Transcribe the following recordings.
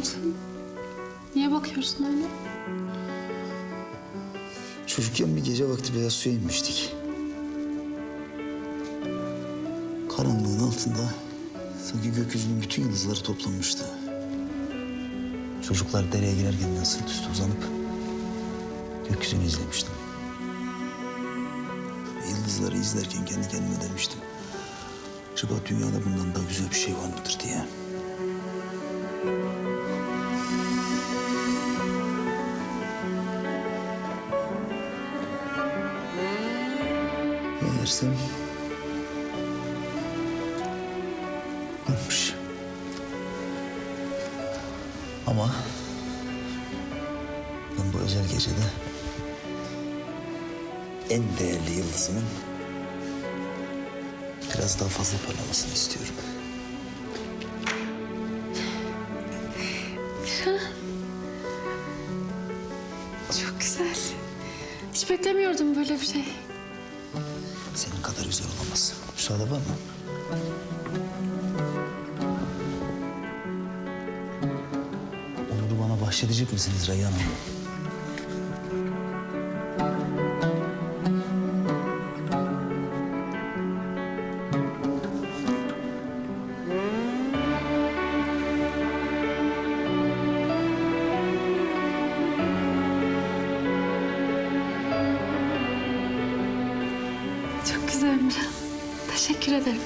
oldu? Niye bakıyorsun öyle? Çocukken bir gece vakti beyaz suya inmiştik. Karanlığın altında sanki gökyüzünün bütün yıldızları toplanmıştı. Çocuklar dereye girerken sırt üstü uzanıp gökyüzünü izlemiştim. Yıldızları izlerken kendi kendime demiştim. Acaba dünyada bundan daha güzel bir şey var mıdır diye. Meğersem varmış. Ama ben bu özel gecede en değerli yıldızımın biraz daha fazla parlamasını istiyorum. Çok güzel. Hiç beklemiyordum böyle bir şey. Senin kadar güzel olamaz. Müsaade var mı? Onur'u bana bahşedecek misiniz Reyhan Hanım? Çok güzel Miran. Teşekkür ederim.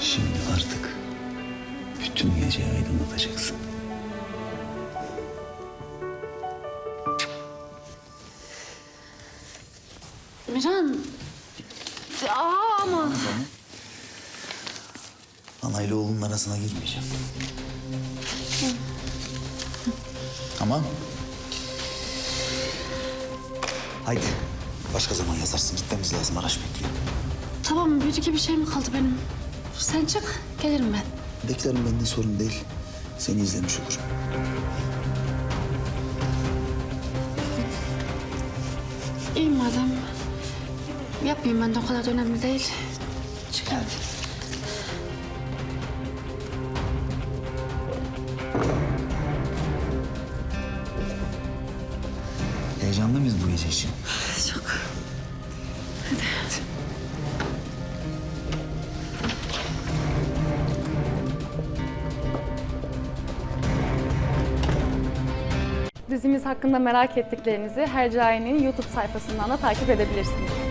Şimdi artık bütün geceyi aydınlatacaksın. Miran. Aa ama. Anayla oğlunun arasına girmeyeceğim. Tamam. Haydi. Başka zaman yazarsın. Gitmemiz lazım. Araç bekliyor. Tamam bir iki bir şey mi kaldı benim? Sen çık gelirim ben. Beklerim benden sorun değil. Seni izlemiş olurum. İyi madem. Yapmayayım ben de o kadar da önemli değil. Çık hadi. Heyecanlı mıyız bu gece için? Çok. Dizimiz hakkında merak ettiklerinizi Hercai'nin YouTube sayfasından da takip edebilirsiniz.